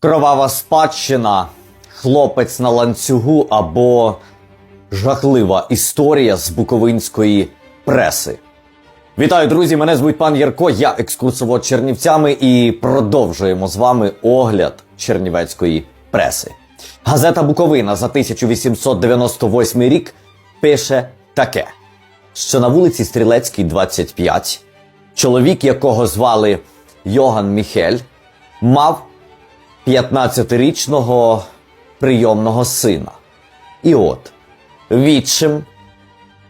Кровава спадщина, хлопець на ланцюгу або жахлива історія з буковинської преси. Вітаю, друзі! Мене звуть пан Ярко, я екскурсовод Чернівцями і продовжуємо з вами огляд чернівецької преси. Газета Буковина за 1898 рік пише таке: що на вулиці Стрілецькій, 25, чоловік, якого звали Йоган Міхель, мав 15-річного прийомного сина. І от, відчим,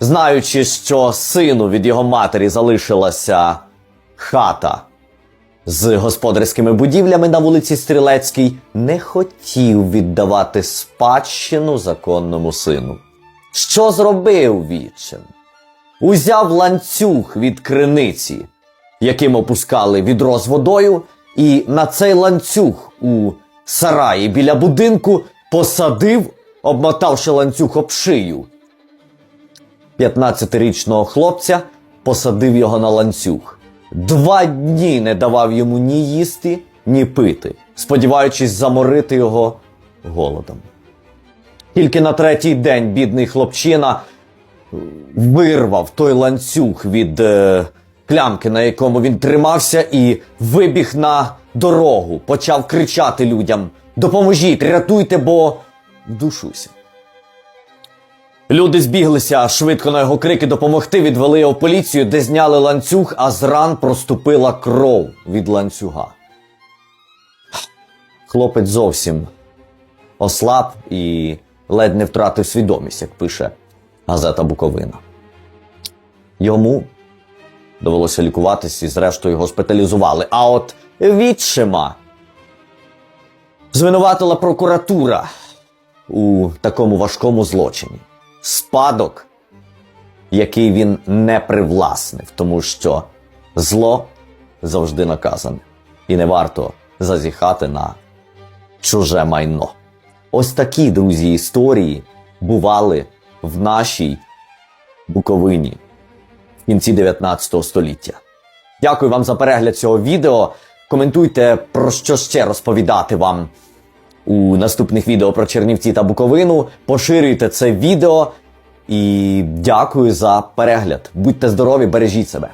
знаючи, що сину від його матері залишилася хата з господарськими будівлями на вулиці Стрілецькій, не хотів віддавати спадщину законному сину. Що зробив відчим? Узяв ланцюг від криниці, яким опускали відро з водою, і на цей ланцюг у сараї біля будинку посадив, обмотавши ланцюг об шию. 15-річного хлопця посадив його на ланцюг. Два дні не давав йому ні їсти, ні пити, сподіваючись заморити його голодом. Тільки на третій день бідний хлопчина вирвав той ланцюг від е, клямки, на якому він тримався, і вибіг на дорогу, почав кричати людям: Допоможіть, рятуйте, бо вдушуся. Люди збіглися швидко на його крики допомогти, відвели його в поліцію, де зняли ланцюг, а з ран проступила кров від ланцюга. Хлопець зовсім ослаб і ледь не втратив свідомість, як пише газета Буковина. Йому довелося лікуватись і, зрештою, госпіталізували. А от відчима звинуватила прокуратура у такому важкому злочині. Спадок, який він не привласнив, тому що зло завжди наказане, і не варто зазіхати на чуже майно. Ось такі, друзі, історії бували в нашій Буковині кінці 19 століття. Дякую вам за перегляд цього відео. Коментуйте, про що ще розповідати вам у наступних відео про Чернівці та Буковину. Поширюйте це відео і дякую за перегляд. Будьте здорові, бережіть себе.